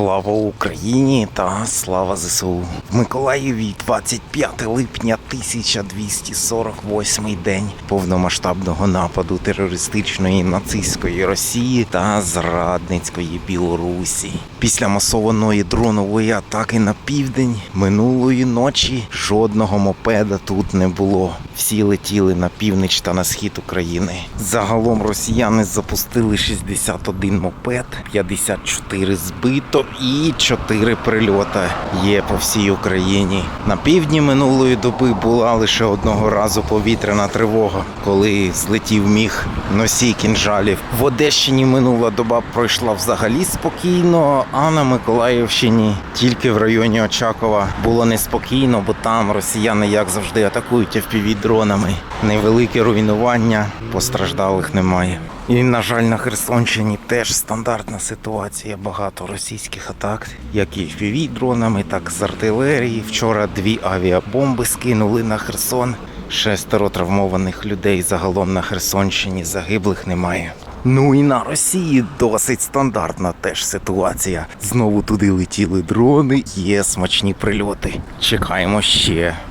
Слава Україні та слава ЗСУ. В Миколаєві 25 липня 1248 день повномасштабного нападу терористичної нацистської Росії та зрадницької Білорусі. Після масованої дронової атаки на південь минулої ночі жодного мопеда тут не було. Всі летіли на північ та на схід України. Загалом росіяни запустили 61 мопед, 54 збито і 4 прильота є по всій Україні. На півдні минулої доби була лише одного разу повітряна тривога, коли злетів міг носій кінжалів. В Одещині минула доба пройшла взагалі спокійно, а на Миколаївщині тільки в районі Очакова було неспокійно, бо там росіяни, як завжди, атакують FPV-дронами. Невелике руйнування, постраждалих немає. І, на жаль, на Херсонщині теж стандартна ситуація. Багато російських атак, як і FPV-дронами, так і з артилерії. Вчора дві авіабомби скинули на Херсон. Шестеро травмованих людей загалом на Херсонщині загиблих немає. Ну і на Росії досить стандартна теж ситуація. Знову туди летіли дрони, є смачні прильоти. Чекаємо ще.